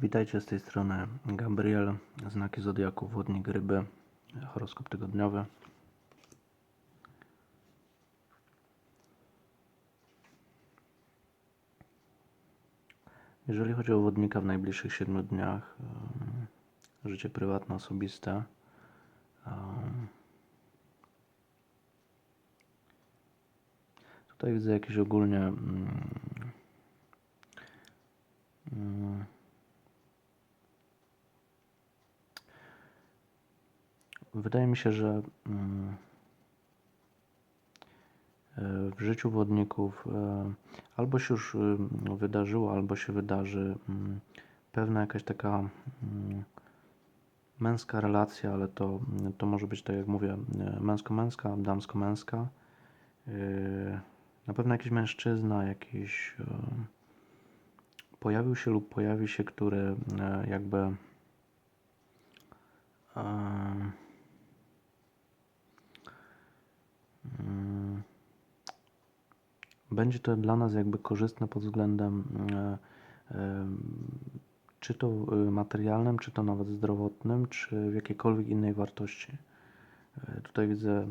Witajcie z tej strony Gabriel, znaki Zodiaku, Wodnik Ryby, horoskop tygodniowy. Jeżeli chodzi o wodnika w najbliższych 7 dniach, życie prywatne, osobiste, tutaj widzę jakieś ogólnie mm, mm, Wydaje mi się, że mm, e, w życiu wodników e, albo się już mm, wydarzyło, albo się wydarzy mm, pewna jakaś taka mm, męska relacja, ale to, to może być, tak jak mówię, e, męsko-męska, damsko-męska. E, Na pewno jakiś mężczyzna, jakiś e, pojawił się lub pojawi się, który e, jakby e, Mm. Będzie to dla nas jakby korzystne pod względem e, e, czy to materialnym, czy to nawet zdrowotnym, czy w jakiejkolwiek innej wartości. Tutaj widzę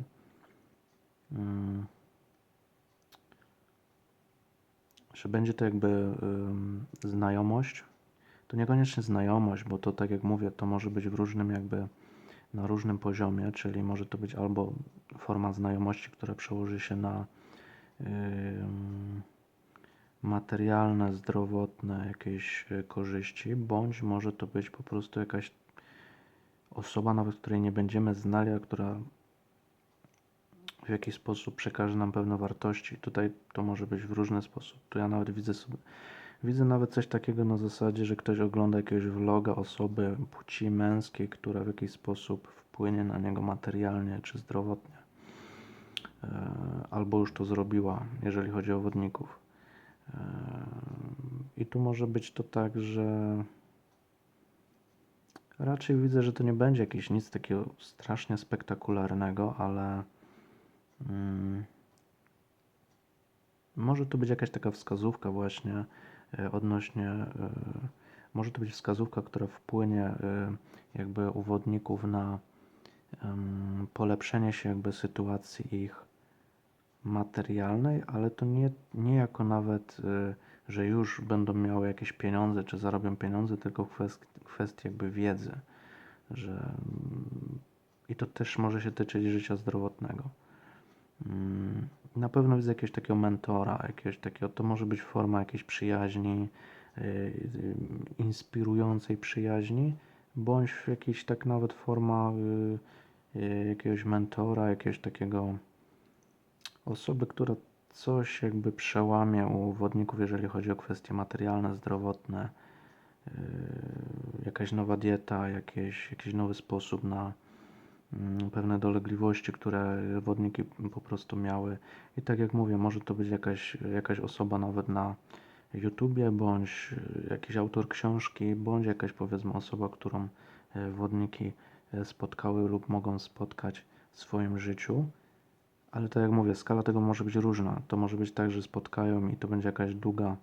że będzie to jakby znajomość. To niekoniecznie znajomość, bo to tak jak mówię, to może być w różnym jakby na różnym poziomie, czyli może to być albo forma znajomości, która przełoży się na materialne, zdrowotne jakieś korzyści, bądź może to być po prostu jakaś osoba, nawet której nie będziemy znali, a która w jakiś sposób przekaże nam pewne wartości. Tutaj to może być w różny sposób. Tu ja nawet widzę sobie, widzę nawet coś takiego na zasadzie, że ktoś ogląda jakiegoś vloga osoby płci męskiej, która w jakiś sposób wpłynie na niego materialnie czy zdrowotnie. E, Albo już to zrobiła, jeżeli chodzi o wodników. E, I tu może być to tak, że raczej widzę, że to nie będzie jakieś nic takiego strasznie spektakularnego, ale Mm. Może to być jakaś taka wskazówka właśnie odnośnie, e, może to być wskazówka, która wpłynie e, jakby u wodników na polepszenie się jakby sytuacji ich materialnej, ale to nie, nie jako nawet, e, że już będą miały jakieś pieniądze, czy zarobią pieniądze, tylko kwest, kwestii jakby wiedzy, że mm, i to też może się tyczyć życia zdrowotnego. Na pewno widzę jakiegoś takiego mentora, jakiegoś takiego, to może być forma jakiejś przyjaźni, yy, inspirującej przyjaźni, bądź jakiś tak nawet forma yy, yy, jakiegoś mentora, jakiegoś takiego osoby, która coś jakby przełamie u wodników, jeżeli chodzi o kwestie materialne, zdrowotne, jakaś nowa dieta, jakieś, jakiś nowy sposób na pewne dolegliwości, które wodniki po prostu miały. I tak jak mówię, może to być jakaś, jakaś osoba nawet na YouTubie, bądź y, jakiś autor książki, bądź jakaś powiedzmy osoba, którą e, wodniki e, spotkały lub mogą spotkać w swoim życiu. Ale tak jak mówię, skala tego może być różna. To może być tak, że spotkają i to będzie jakaś długa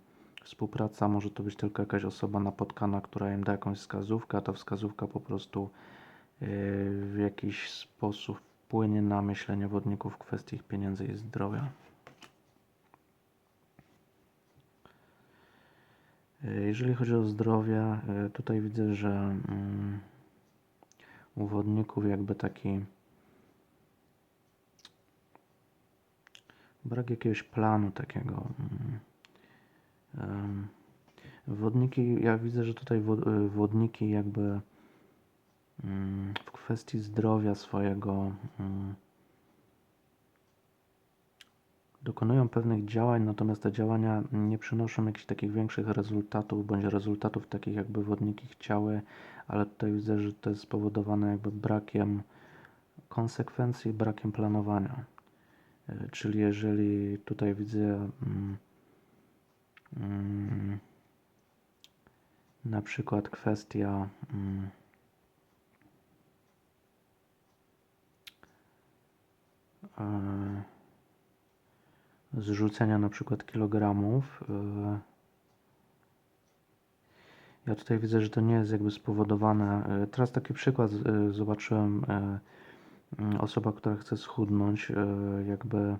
współpraca, może to być tylko jakaś osoba napotkana, która im da jakąś wskazówkę, a ta wskazówka po prostu w jakiś sposób wpłynie na myślenie wodników w kwestii ich pieniędzy i zdrowia. Yy, Jeżeli chodzi o zdrowie, yy, tutaj widzę, że mm, u wodników jakby taki brak jakiegoś planu takiego. mm, Wodniki, ja widzę, że tutaj wo- y, wodniki jakby w kwestii zdrowia swojego mm, dokonują pewnych działań, natomiast te działania nie przynoszą jakichś takich większych rezultatów, bądź rezultatów takich jakby wodniki chciały, ale tutaj widzę, że to jest spowodowane jakby brakiem konsekwencji, brakiem planowania. Y, Czyli jeżeli tutaj widzę mm, mm, na przykład kwestia mm, zrzucenia na przykład kilogramów. e, Ja tutaj widzę, że to nie jest jakby spowodowane. e, Teraz taki przykład e, zobaczyłem. e, Osoba, która chce schudnąć, e, jakby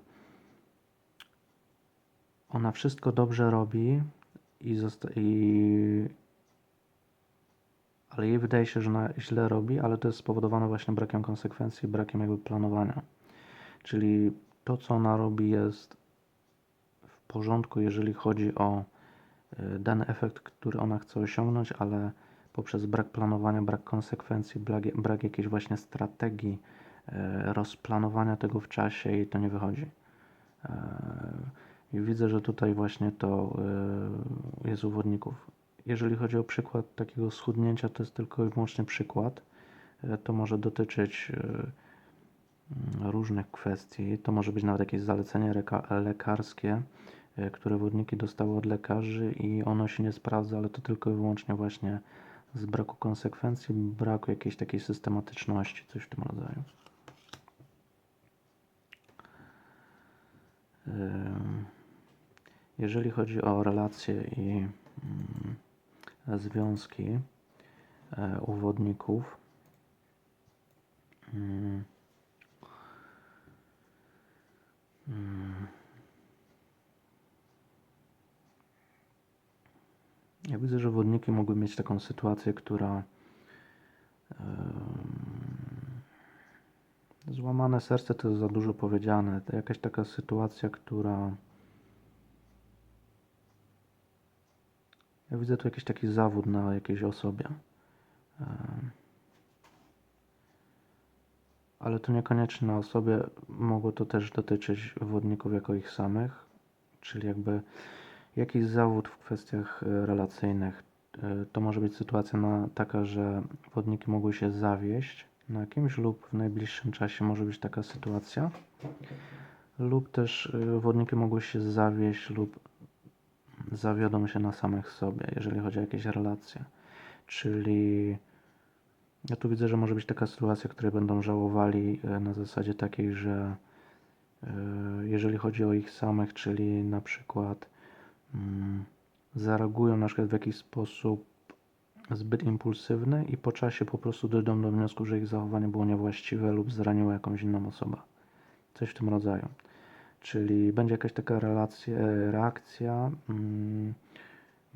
ona wszystko dobrze robi i, i ale jej wydaje się, że ona źle robi, ale to jest spowodowane właśnie brakiem konsekwencji, brakiem jakby planowania. Czyli to, co ona robi, jest w porządku, jeżeli chodzi o e, dany efekt, który ona chce osiągnąć, ale poprzez brak planowania, brak konsekwencji, brak, brak jakiejś właśnie strategii e, rozplanowania tego w czasie jej to nie wychodzi. E, I widzę, że tutaj właśnie to jest u wodników. Jeżeli chodzi o przykład takiego schudnięcia, to jest tylko i wyłącznie przykład. To może dotyczyć różnych kwestii. To może być nawet jakieś zalecenie lekarskie, e, które wodniki dostały od lekarzy i ono się nie sprawdza, ale to tylko i wyłącznie właśnie z braku konsekwencji, braku jakiejś takiej systematyczności, coś w tym rodzaju. Jeżeli chodzi o relacje i mm, związki e, u wodników, mm, mm, ja widzę, że wodniki mogły mieć taką sytuację, która złamane serce to jest za dużo powiedziane. To jakaś taka sytuacja, która Ja widzę tu jakiś taki zawód na jakiejś osobie. Ale to niekoniecznie na osobie. Mogło to też dotyczyć wodników jako ich samych, czyli jakby jakiś zawód w kwestiach e, relacyjnych. E, To może być sytuacja na, taka, że wodniki mogły się zawieść na kimś lub w najbliższym czasie może być taka sytuacja. Lub też e, wodniki mogły się zawieść lub zawiodą się na samych sobie, jeżeli chodzi o jakieś relacje. Czyli ja tu widzę, że może być taka sytuacja, której będą żałowali e, na zasadzie takiej, że e, jeżeli chodzi o ich samych, czyli na przykład mm, zareagują na przykład w jakiś sposób zbyt impulsywny i po czasie po prostu dojdą do wniosku, że ich zachowanie było niewłaściwe lub zraniło jakąś inną osobę. Coś w tym rodzaju. Czyli będzie jakaś taka relacja, reakcja mm,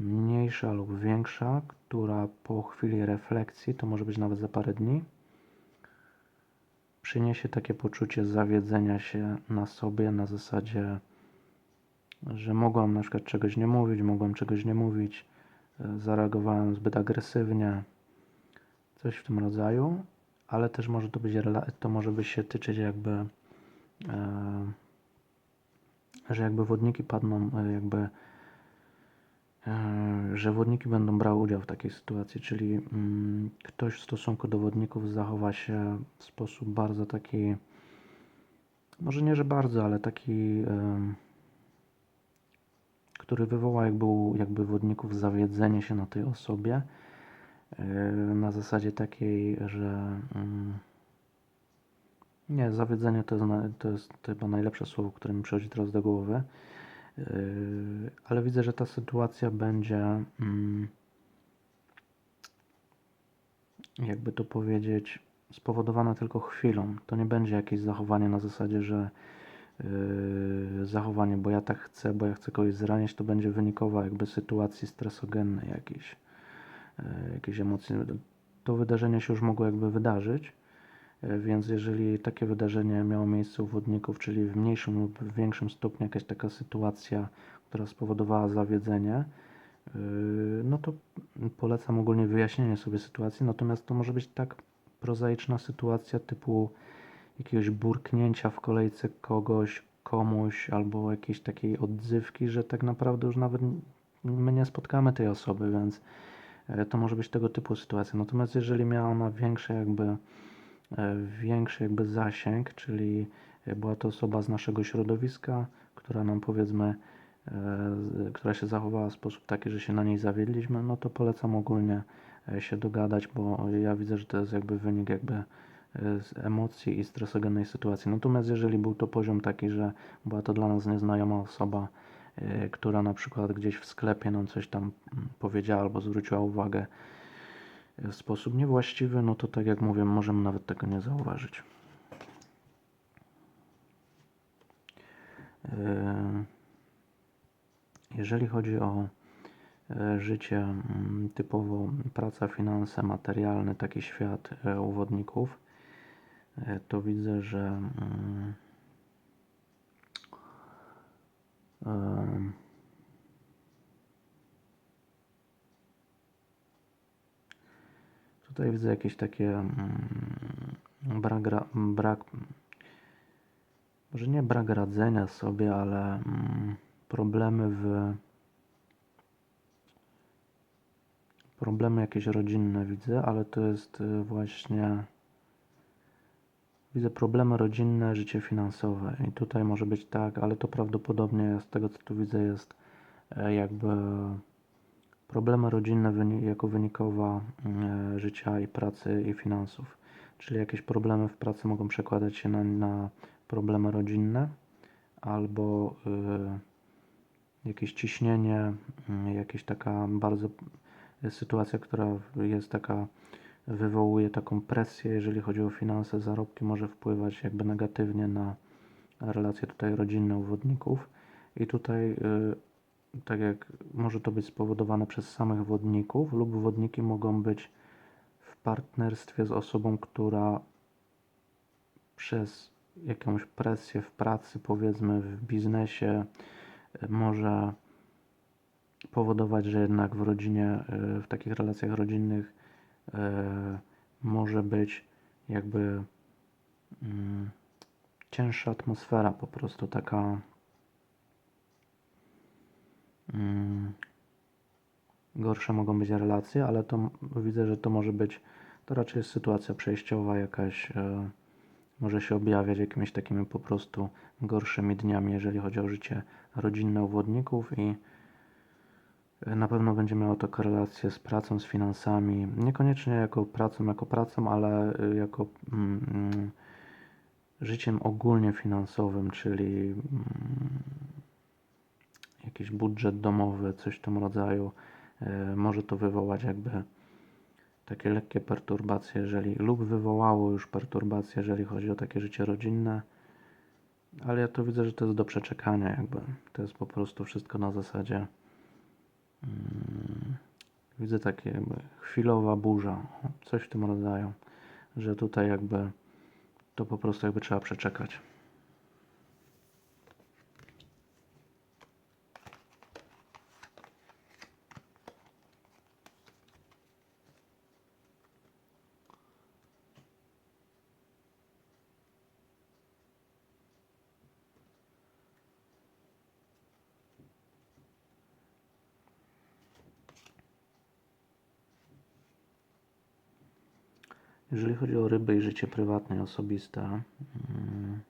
mniejsza lub większa, która po chwili refleksji, to może być nawet za parę dni, przyniesie takie poczucie zawiedzenia się na sobie na zasadzie, że mogłam na przykład czegoś nie mówić, mogłam czegoś nie mówić, e, zareagowałem zbyt agresywnie, coś w tym rodzaju, ale też może to być, to może być się tyczyć jakby e, że jakby wodniki padną, e, jakby, że wodniki będą brały udział w takiej sytuacji, czyli mm, ktoś w stosunku do wodników zachowa się w sposób bardzo taki, może nie, że bardzo, ale taki, który wywoła jakby, jakby wodników zawiedzenie się na tej osobie, e, na zasadzie takiej, że mm, nie, zawiedzenie to jest, to jest chyba najlepsze słowo, które mi przychodzi teraz do głowy. Yy, ale widzę, że ta sytuacja będzie, mm, jakby to powiedzieć, spowodowana tylko chwilą. To nie będzie jakieś zachowanie na zasadzie, że yy, zachowanie, bo ja tak chcę, bo ja chcę kogoś zranić, to będzie wynikowa jakby sytuacji stresogennej jakiejś, yy, jakiejś emocji. To wydarzenie się już mogło jakby wydarzyć, Więc jeżeli takie wydarzenie miało miejsce u wodników, czyli w mniejszym lub w większym stopniu jakaś taka sytuacja, która spowodowała zawiedzenie, yy, no to polecam ogólnie wyjaśnienie sobie sytuacji. Natomiast to może być tak prozaiczna sytuacja typu jakiegoś burknięcia w kolejce kogoś, komuś, albo jakiejś takiej odzywki, że tak naprawdę już nawet my nie spotkamy tej osoby, więc e, to może być tego typu sytuacja. Natomiast jeżeli miała ona większe jakby e, większy jakby zasięg, czyli e, była to osoba z naszego środowiska, która nam powiedzmy, e, która się zachowała w sposób taki, że się na niej zawiedliśmy, no to polecam ogólnie e, się dogadać, bo ja widzę, że to jest jakby wynik jakby e, z emocji i stresogennej sytuacji. Natomiast jeżeli był to poziom taki, że była to dla nas nieznajoma osoba e, która na przykład gdzieś w sklepie nam coś tam mm, powiedziała albo zwróciła uwagę w sposób niewłaściwy, no to tak jak mówię, możemy nawet tego nie zauważyć. E, Jeżeli chodzi o e, życie mm, typowo praca, finanse, materialne, taki świat e, uwodników, to widzę, że mm, em, tutaj widzę jakieś takie mm, brak, ra- brak może nie brak radzenia sobie, ale mm, problemy w problemy jakieś rodzinne widzę, ale to jest y, właśnie widzę problemy rodzinne, życie finansowe. I tutaj może być tak, ale to prawdopodobnie z tego co tu widzę jest e, jakby problemy rodzinne jako wynikowa e, życia i pracy i finansów. Czyli jakieś problemy w pracy mogą przekładać się na, na problemy rodzinne albo y, jakieś ciśnienie, y, taka bardzo sytuacja, która jest taka, wywołuje taką presję, jeżeli chodzi o finanse, zarobki, może wpływać jakby negatywnie na relacje tutaj rodzinne uwodników. I tutaj, y, tak jak może to być spowodowane przez samych wodników, lub wodniki mogą być w partnerstwie z osobą, która przez jakąś presję w pracy, powiedzmy w biznesie, y, może powodować, że jednak w rodzinie, y, w takich relacjach rodzinnych y, może być jakby mm, cięższa atmosfera, po prostu taka gorsze mogą być relacje, ale to widzę, że to może być, to raczej jest sytuacja przejściowa jakaś, e, może się objawiać jakimiś takimi po prostu gorszymi dniami, jeżeli chodzi o życie rodzinne uwodników i e, na pewno będzie miało to korelację z pracą, z finansami, niekoniecznie jako pracą, jako pracą, ale e, jako mm, mm, życiem ogólnie finansowym, czyli mm, jakiś budżet domowy, coś w tym rodzaju. E, Może to wywołać jakby takie lekkie perturbacje, jeżeli lub wywołało już perturbacje, jeżeli chodzi o takie życie rodzinne. Ale ja to widzę, że to jest do przeczekania jakby. To jest po prostu wszystko na zasadzie mm, widzę takie jakby chwilowa burza, coś w tym rodzaju, że tutaj jakby to po prostu jakby trzeba przeczekać. Jeżeli chodzi o ryby i życie prywatne i osobiste, mm,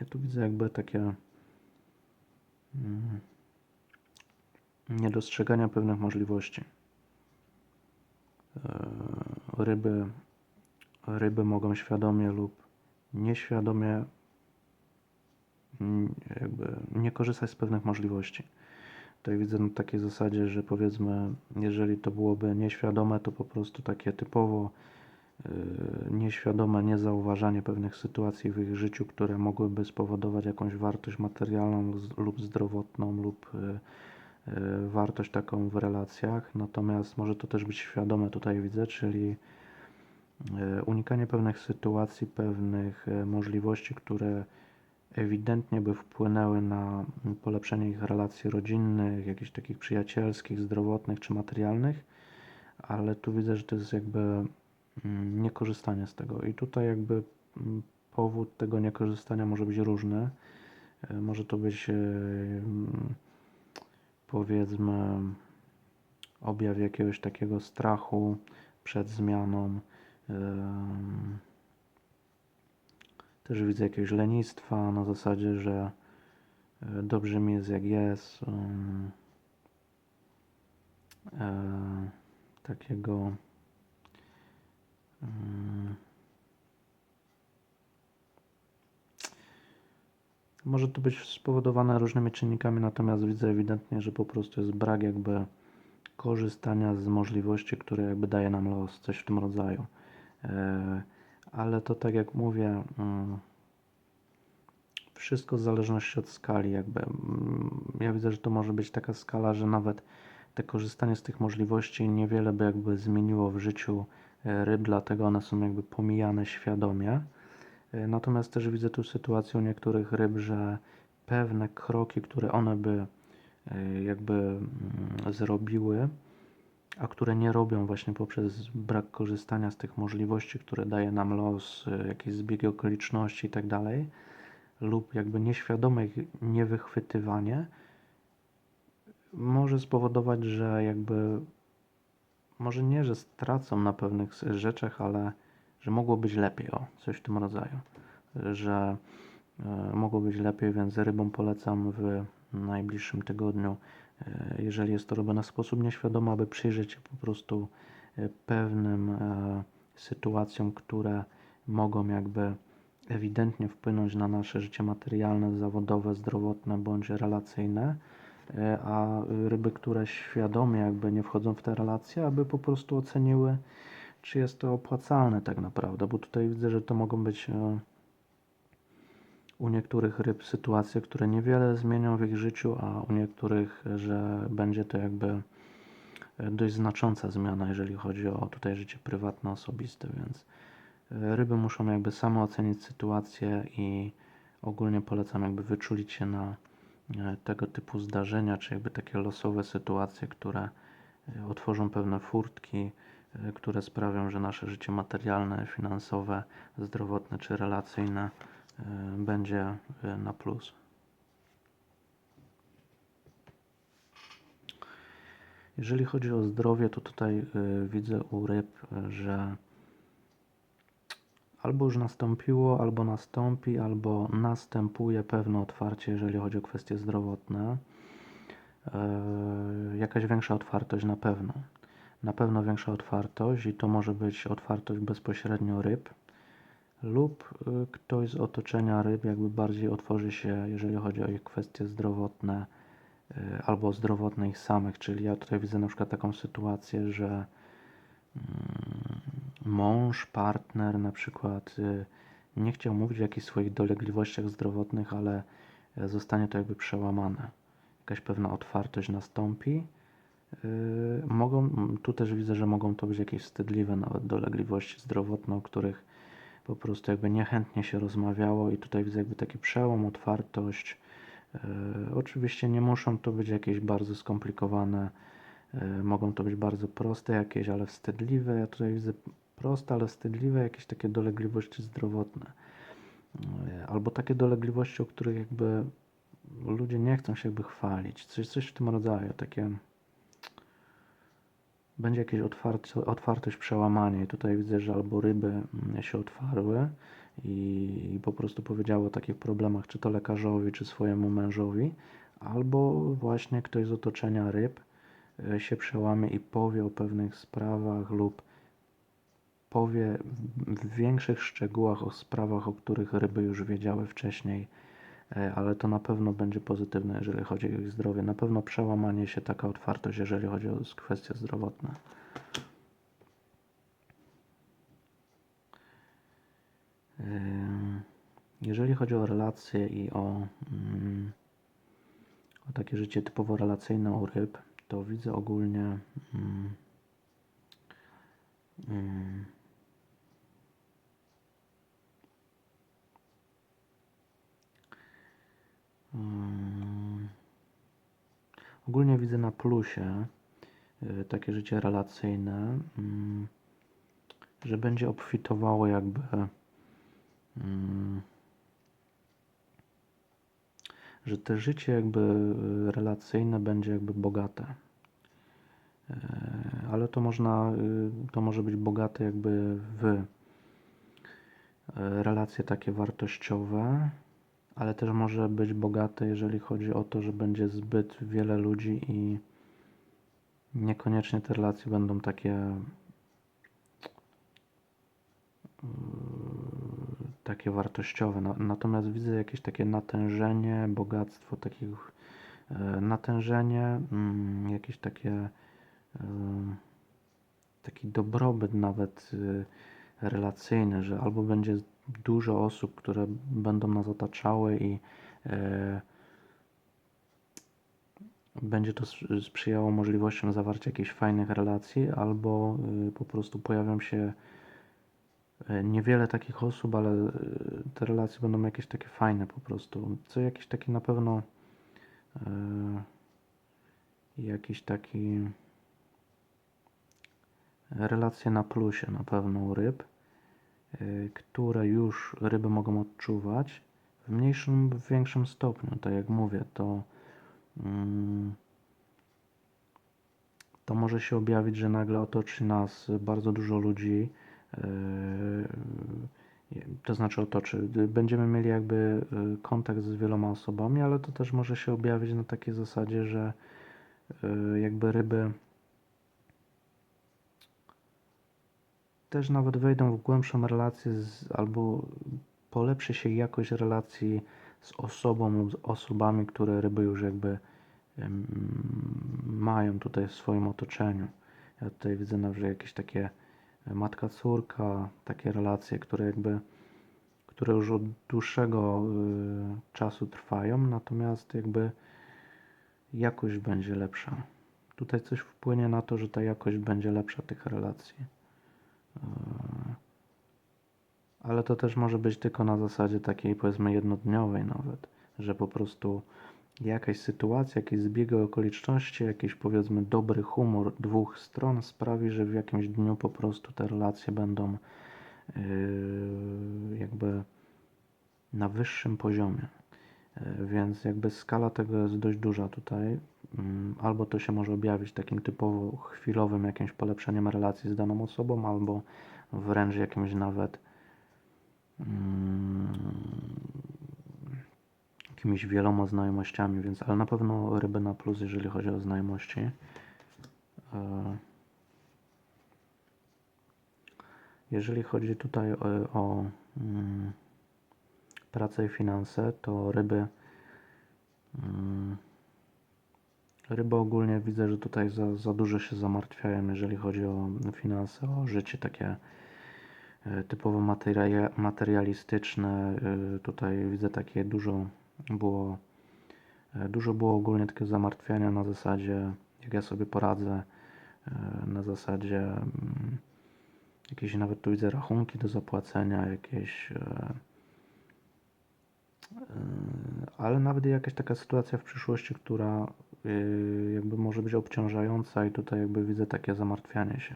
ja tu widzę jakby takie mm, niedostrzegania pewnych możliwości. E, Ryby, ryby mogą świadomie lub nieświadomie mm, jakby nie korzystać z pewnych możliwości. Tutaj widzę na takiej zasadzie, że powiedzmy, jeżeli to byłoby nieświadome, to po prostu takie typowo yy, nieświadome niezauważanie pewnych sytuacji w ich życiu, które mogłyby spowodować jakąś wartość materialną lub zdrowotną lub yy, yy, wartość taką w relacjach. Natomiast może to też być świadome tutaj widzę, czyli unikanie pewnych sytuacji, pewnych e, możliwości, które ewidentnie by wpłynęły na polepszenie ich relacji rodzinnych, jakichś takich przyjacielskich, zdrowotnych czy materialnych, ale tu widzę, że to jest jakby mm, niekorzystanie z tego. I tutaj jakby mm, powód tego niekorzystania może być różny. E, Może to być e, mm, powiedzmy objaw jakiegoś takiego strachu przed zmianą. Też widzę jakiegoś lenistwa na zasadzie, że e, dobrze mi jest jak jest. e, takiego Może to być spowodowane różnymi czynnikami, natomiast widzę ewidentnie, że po prostu jest brak jakby korzystania z możliwości, które jakby daje nam los, coś w tym rodzaju. E, Ale to tak jak mówię, mm, wszystko w zależności od skali jakby. Mm, Ja widzę, że to może być taka skala, że nawet te korzystanie z tych możliwości niewiele by jakby zmieniło w życiu e, ryb, dlatego one są jakby pomijane świadomie. E, Natomiast też widzę tu sytuację u niektórych ryb, że pewne kroki, które one by jakby mm, zrobiły, a które nie robią właśnie poprzez brak korzystania z tych możliwości, które daje nam los, e, jakieś zbiegi okoliczności i tak dalej, lub jakby nieświadome ich niewychwytywanie, może spowodować, że jakby może nie, że stracą na pewnych rzeczach, ale że mogło być lepiej, o, coś w tym rodzaju, że e, mogło być lepiej, więc rybom polecam w najbliższym tygodniu, jeżeli jest to robione w sposób nieświadomy, aby przyjrzeć się po prostu e, pewnym e, sytuacjom, które mogą jakby ewidentnie wpłynąć na nasze życie materialne, zawodowe, zdrowotne bądź relacyjne, e, a ryby, które świadomie jakby nie wchodzą w te relacje, aby po prostu oceniły, czy jest to opłacalne tak naprawdę, bo tutaj widzę, że to mogą być e, u niektórych ryb sytuacje, które niewiele zmienią w ich życiu, a u niektórych, że będzie to jakby e, dość znacząca zmiana, jeżeli chodzi o tutaj życie prywatne, osobiste, więc e, ryby muszą jakby same ocenić sytuację i ogólnie polecam jakby wyczulić się na e, tego typu zdarzenia, czy jakby takie losowe sytuacje, które otworzą pewne furtki, które sprawią, że nasze życie materialne, finansowe, zdrowotne czy relacyjne będzie e, na plus. Jeżeli chodzi o zdrowie, to tutaj y, widzę u ryb, że albo już nastąpiło, albo nastąpi, albo następuje pewne otwarcie, jeżeli chodzi o kwestie zdrowotne. E, jakaś większa otwartość na pewno. Na pewno większa otwartość i to może być otwartość bezpośrednio ryb lub y, ktoś z otoczenia ryb jakby bardziej otworzy się, jeżeli chodzi o ich kwestie zdrowotne y, albo zdrowotne ich samych, czyli ja tutaj widzę na przykład taką sytuację, że mm, mąż, partner na przykład y, nie chciał mówić o jakichś swoich dolegliwościach zdrowotnych, ale e, zostanie to jakby przełamane. Jakaś pewna otwartość nastąpi. Mogą, tu też widzę, że mogą to być jakieś wstydliwe nawet dolegliwości zdrowotne, o których po prostu jakby niechętnie się rozmawiało i tutaj widzę jakby taki przełom, otwartość. Yy, Oczywiście nie muszą to być jakieś bardzo skomplikowane, yy, mogą to być bardzo proste jakieś, ale wstydliwe. Ja tutaj widzę proste, ale wstydliwe jakieś takie dolegliwości zdrowotne. Yy, Albo takie dolegliwości, o których jakby ludzie nie chcą się jakby chwalić. Coś, coś w tym rodzaju, takie będzie jakieś otwarcie, otwartość, przełamanie. I tutaj widzę, że albo ryby mm, się otwarły i, i po prostu powiedziały o takich problemach, czy to lekarzowi, czy swojemu mężowi, albo właśnie ktoś z otoczenia ryb e, się przełamie i powie o pewnych sprawach lub powie w- większych szczegółach o sprawach, o których ryby już wiedziały wcześniej, ale to na pewno będzie pozytywne, jeżeli chodzi o ich zdrowie. Na pewno przełamanie się, taka otwartość, jeżeli chodzi o kwestie zdrowotne. Ym, Jeżeli chodzi o relacje i o, mm, o takie życie typowo relacyjne u ryb, to widzę ogólnie mm, mm, ogólnie widzę na plusie y, takie życie relacyjne, mm, że będzie obfitowało jakby mm, że te życie jakby y, relacyjne będzie jakby bogate. E, Ale to można, y, to może być bogate jakby w relacje takie wartościowe, ale też może być bogate, jeżeli chodzi o to, że będzie zbyt wiele ludzi i niekoniecznie te relacje będą takie yy, takie wartościowe. Na- Natomiast widzę jakieś takie natężenie, bogactwo takich e, natężenie, mm, jakieś takie e, taki dobrobyt nawet relacyjny, że albo będzie dużo osób, które będą nas otaczały i e, będzie to sprzyjało możliwościom zawarcia jakichś fajnych relacji, albo y, po prostu pojawią się e, niewiele takich osób, ale y, te relacje będą jakieś takie fajne po prostu. Co jakiś taki na pewno e, jakiś taki relacje na plusie na pewno u ryb, które już ryby mogą odczuwać w mniejszym w większym stopniu. Tak jak mówię, to mm, to może się objawić, że nagle otoczy nas bardzo dużo ludzi, yy, to znaczy otoczy, będziemy mieli jakby kontakt z wieloma osobami, ale to też może się objawić na takiej zasadzie, że jakby ryby też nawet wejdą w głębszą relację z, albo polepszy się jakość relacji z osobą lub z osobami, które ryby już jakby mają tutaj w swoim otoczeniu. Ja tutaj widzę nawet jakieś takie e, matka-córka, takie relacje, które jakby, które już od dłuższego y, czasu trwają, natomiast jakby jakość będzie lepsza. Tutaj coś wpłynie na to, że ta jakość będzie lepsza tych relacji. E, Ale to też może być tylko na zasadzie takiej powiedzmy jednodniowej nawet, że po prostu jakaś sytuacja, jakieś zbiegi okoliczności, jakiś powiedzmy dobry humor dwóch stron sprawi, że w jakimś dniu po prostu te relacje będą yy, jakby na wyższym poziomie. Yy, Więc jakby skala tego jest dość duża tutaj. Mm, Albo to się może objawić takim typowo chwilowym jakimś polepszeniem relacji z daną osobą, albo wręcz jakimś nawet mm, jakimiś wieloma znajomościami, więc ale na pewno ryby na plus, jeżeli chodzi o znajomości. E, Jeżeli chodzi tutaj o, o pracę i finanse, to ryby mm, ryby ogólnie widzę, że tutaj za, za dużo się zamartwiają, jeżeli chodzi o finanse, o życie takie e, typowo materia, materialistyczne. E, Tutaj widzę takie dużo było e, dużo było ogólnie takiego zamartwiania na zasadzie jak ja sobie poradzę, na zasadzie mm, jakieś nawet tu widzę rachunki do zapłacenia, jakieś ale nawet jakaś taka sytuacja w przyszłości, która e, jakby może być obciążająca i tutaj jakby widzę takie zamartwianie się.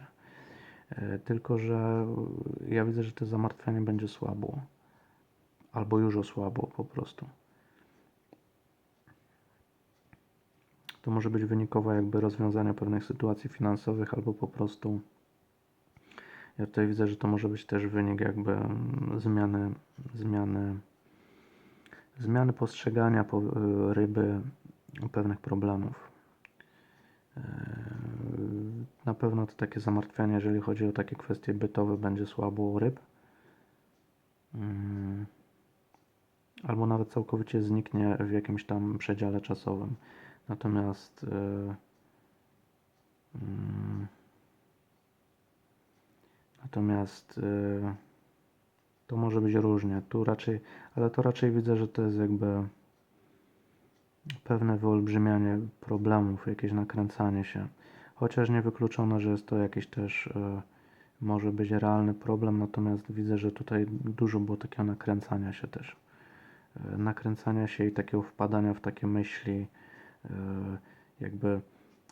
E, Tylko, że ja widzę, że to zamartwianie będzie słabło. Albo już osłabło po prostu. To może być wynikowa jakby rozwiązania pewnych sytuacji finansowych, albo po prostu ja tutaj widzę, że to może być też wynik jakby mm, zmiany, zmiany, zmiany postrzegania po, y, ryby pewnych problemów. Yy, Na pewno to takie zamartwianie, jeżeli chodzi o takie kwestie bytowe, będzie słabo u ryb. Albo nawet całkowicie zniknie w jakimś tam przedziale czasowym. Natomiast natomiast to może być różnie. Tu raczej, ale to raczej widzę, że to jest jakby pewne wyolbrzymianie problemów, jakieś nakręcanie się. Chociaż niewykluczone, że jest to jakiś też e, może być realny problem, natomiast widzę, że tutaj dużo było takiego nakręcania się też. E, nakręcania się i takiego wpadania w takie myśli, e, jakby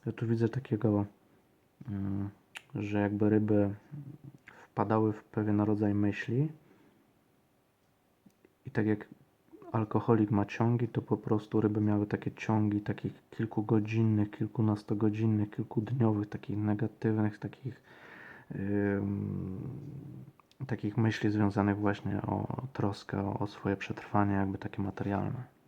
ja tu widzę takiego, mm, że jakby ryby wpadały w pewien rodzaj myśli i tak jak alkoholik ma ciągi, to po prostu ryby miały takie ciągi takich kilkugodzinnych, kilkunastogodzinnych, kilkudniowych, takich negatywnych, takich, ym, takich myśli związanych właśnie o troskę, o swoje przetrwanie, jakby takie materialne.